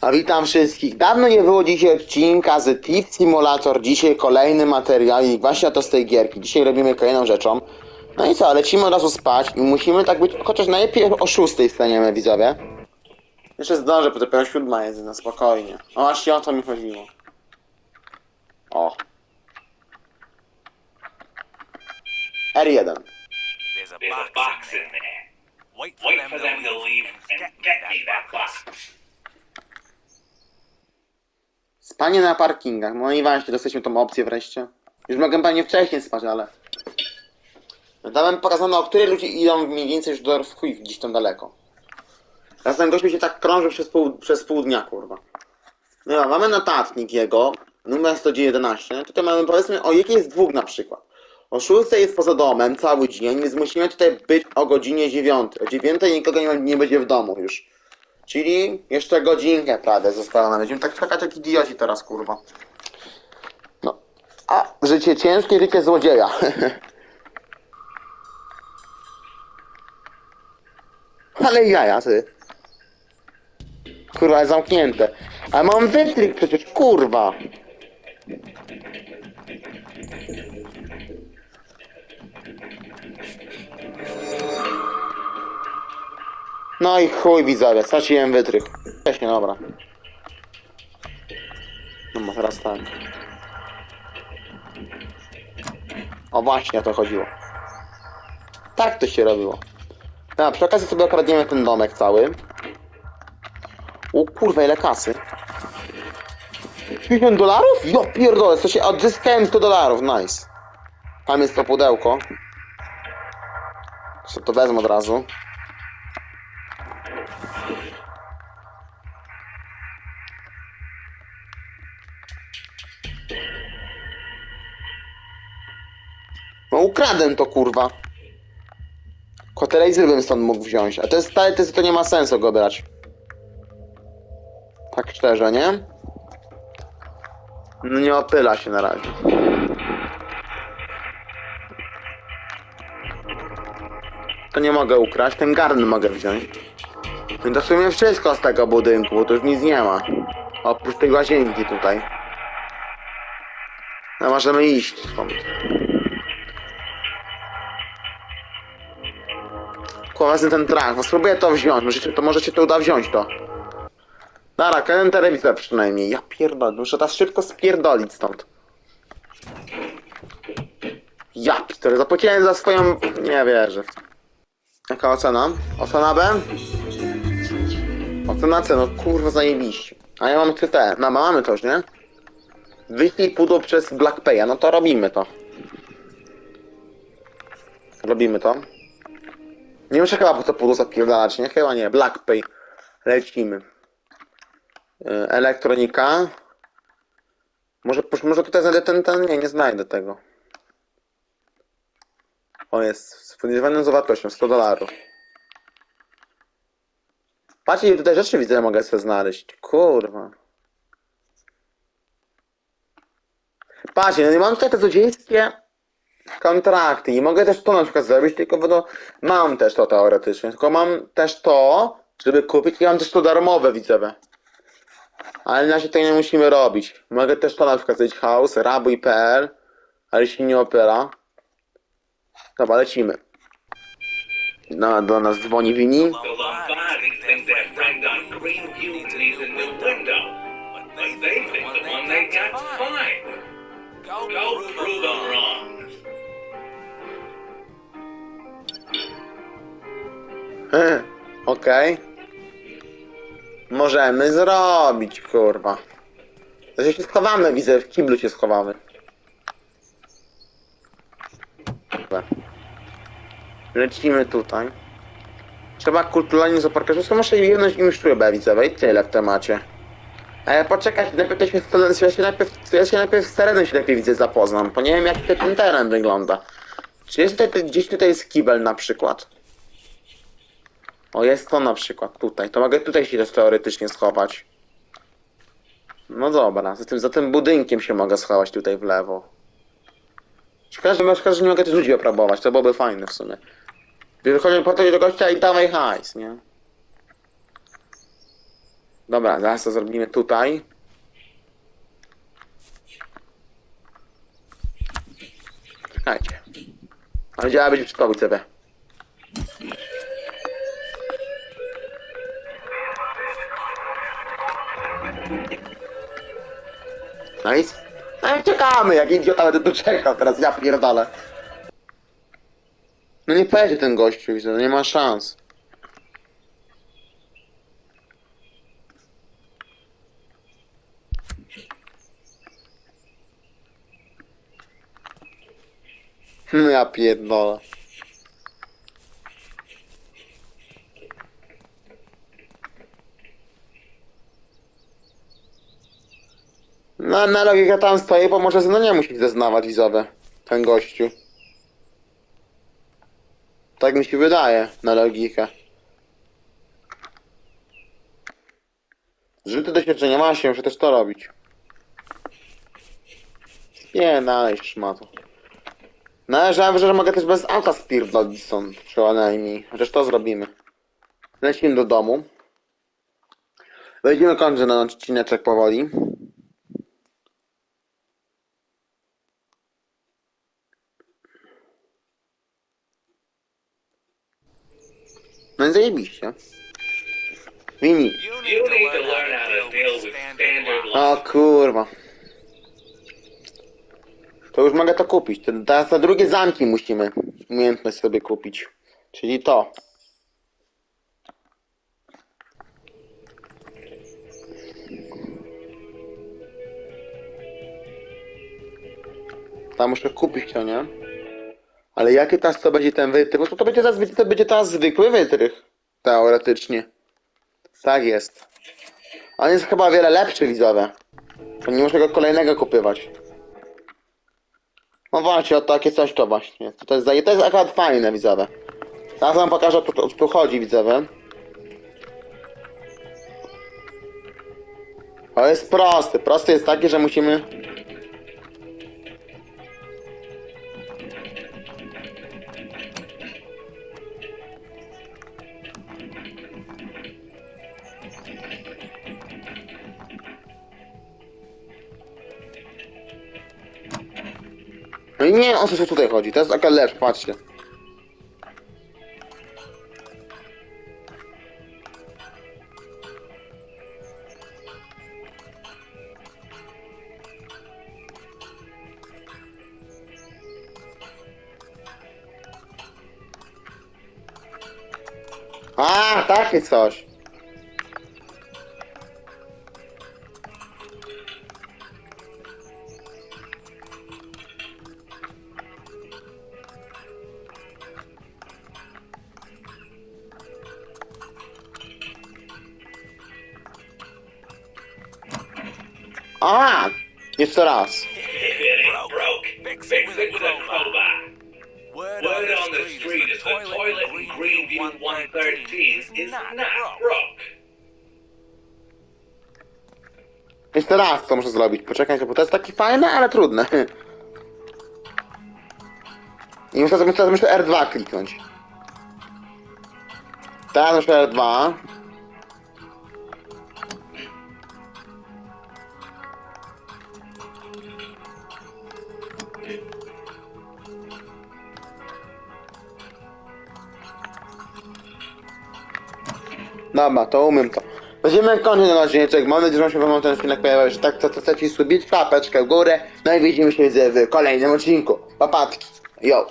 A witam wszystkich. Dawno nie było dzisiaj odcinka z Thief Simulator. Dzisiaj kolejny materiał i właśnie to z tej gierki. Dzisiaj robimy kolejną rzeczą. No i co, lecimy od razu spać i musimy tak być, chociaż najlepiej o 6 wstaniemy widzowie. Jeszcze zdążę, bo dopiero siódma jest, na spokojnie. No właśnie o to mi chodziło. O. R1. There's a box, in there. Wait for them to leave and get me that box. Spanie na parkingach. No i właśnie, dostaliśmy tą opcję wreszcie. Już mogłem pewnie wcześniej spać, ale... Dałem pokazano, o której ludzie idą mniej więcej już do chuj gdzieś tam daleko. Teraz ten gościu się tak krążył przez pół, przez pół dnia, kurwa. No mamy notatnik jego, numer 111. Tutaj mamy, powiedzmy, o jakiej jest dwóch na przykład. O 6 jest poza domem cały dzień, więc musimy tutaj być o godzinie 9. O 9 nikogo nie, nie będzie w domu już. Czyli jeszcze godzinkę prawie zostało nam. Będziemy tak czekać jak idioci teraz, kurwa. No. A życie ciężkie, życie złodzieja. Ale jaja, ty. Kurwa, jest zamknięte. Ale mam wytrych przecież, kurwa. No i chuj widzowie, straciłem wytrych. Wcześniej, dobra. No bo teraz tak. O właśnie o to chodziło. Tak to się robiło. No, przy okazji sobie okradniemy ten domek cały. O kurwa, ile kasy. 50 dolarów? Jo pierdolę, to się odzyskałem 100 dolarów, nice. Tam jest to pudełko. Sobie to wezmę od razu. Ukradę to kurwa. Kotelejzy bym stąd mógł wziąć, a to jest stale, to, to nie ma sensu go brać. Tak szczerze, nie? No nie opyla się na razie. To nie mogę ukraść, ten garn mogę wziąć. No to w sumie wszystko z tego budynku, bo tu już nic nie ma. Oprócz tej łazienki tutaj. No możemy iść stąd. Kurwa, ten trak, no spróbuję to wziąć, może się to, może się to uda wziąć to. Dobra, ten telewizor przynajmniej. Ja pierdolę, muszę teraz szybko spierdolić stąd. Ja pierdolę, zapłaciłem za swoją... nie wierzę. Jaka ocena? Ocena B? Ocena C, no kurwa zajebiście. A ja mam CT, no mamy to już, nie? Wyślij pudło przez BlackPaya, no to robimy to. Robimy to. Nie muszę chyba po to pudło zapierdalać, nie? Chyba nie, BlackPay. Lecimy. Y, Elektronika. Może, może tutaj znajdę ten, ten, nie, nie znajdę tego. O, jest z podejrzaną zawartością, 100 dolarów. Patrzcie, tutaj rzeczy widzę, mogę sobie znaleźć. Kurwa. Patrzcie, no nie mam tutaj te złodziejskie kontrakty. Nie mogę też to na przykład zrobić, tylko bo to mam też to teoretycznie. Tylko mam też to, żeby kupić i mam też to darmowe, widzowie. Ale na razie tego nie musimy robić. Mogę też to na przykład zrobić house, rabuj.pl, ale się nie opera. Dobra, lecimy. No, do nas dzwoni Wini. The Lombardi think their Okej. Możemy zrobić, kurwa. To się schowamy, widzę, w kiblu się schowamy. Lecimy tutaj. Trzeba kulturalnie zaparkować. To muszę jedność im szybę, widzę, i tyle w temacie. Ale poczekać, najpierw to się, ja się najpierw, ja się najpierw z terenem się lepiej widzę zapoznam, bo nie wiem jak ten teren wygląda. Czy jest tutaj, gdzieś tutaj jest kibel na przykład? O, jest to na przykład tutaj. To mogę tutaj się też teoretycznie schować. No dobra, za tym, za tym budynkiem się mogę schować tutaj w lewo. Szkoda, że, że nie mogę też ludzi oprabować, to byłoby fajne w sumie. Wychodzę po to do gościa i dawaj hajs, nie? Dobra, zaraz to zrobimy tutaj. Czekajcie. A gdzie będzie przypowiedź sobie? Nice. No i czekamy, jak idiota będę tu czekał teraz, ja pierdolę. No nie pojedzie ten gościu, widzę, no nie ma szans. No ja pierdolę. No, na logikę tam stoi, bo może no nie musi zeznawać widzowe. Ten gościu. Tak mi się wydaje, na logikę. Rzuty doświadczenia ma się, muszę też to robić. Nie, dalej szmato. Należałem, że mogę też bez auta spierdolić stąd, przynajmniej. Chociaż to zrobimy. Lecimy do domu. Wejdziemy kończyć na odcineczek powoli. No i zajebiście. Mini. O kurwa. To już mogę to kupić. To Teraz te drugie zamki musimy umiejętność sobie kupić. Czyli to. Tam muszę kupić to, nie? Ale jaki teraz to będzie ten wytrych? No to, to będzie teraz, to będzie teraz zwykły wytrych. Teoretycznie. Tak jest. On jest chyba o wiele lepszy widzowie. Nie muszę go kolejnego kupywać. No właśnie, o takie coś to właśnie. To, jest, to jest akurat fajne widzowie. Teraz wam pokażę o co tu chodzi widzowie. To jest prosty. Prosty jest taki, że musimy... No nie, o co tutaj chodzi? To jest taka lecz, patrzcie. A, takie coś. A crowbar. crowbar. Word, Word on the street is the toilet in Greenview 113 is not broke. Jeszcze raz to muszę zrobić. Poczekajcie, bo to jest takie fajne, ale trudne. I muszę, muszę, muszę R2 kliknąć. Teraz muszę R2. Dobra, to umiem to. Będziemy kończyć ten odcinek. Mam nadzieję, że Wam się podobał ten odcinek pojawił. Że tak, to chcecie subić, klapeczkę w górę. No i widzimy się w kolejnym odcinku. Papatki. Yo.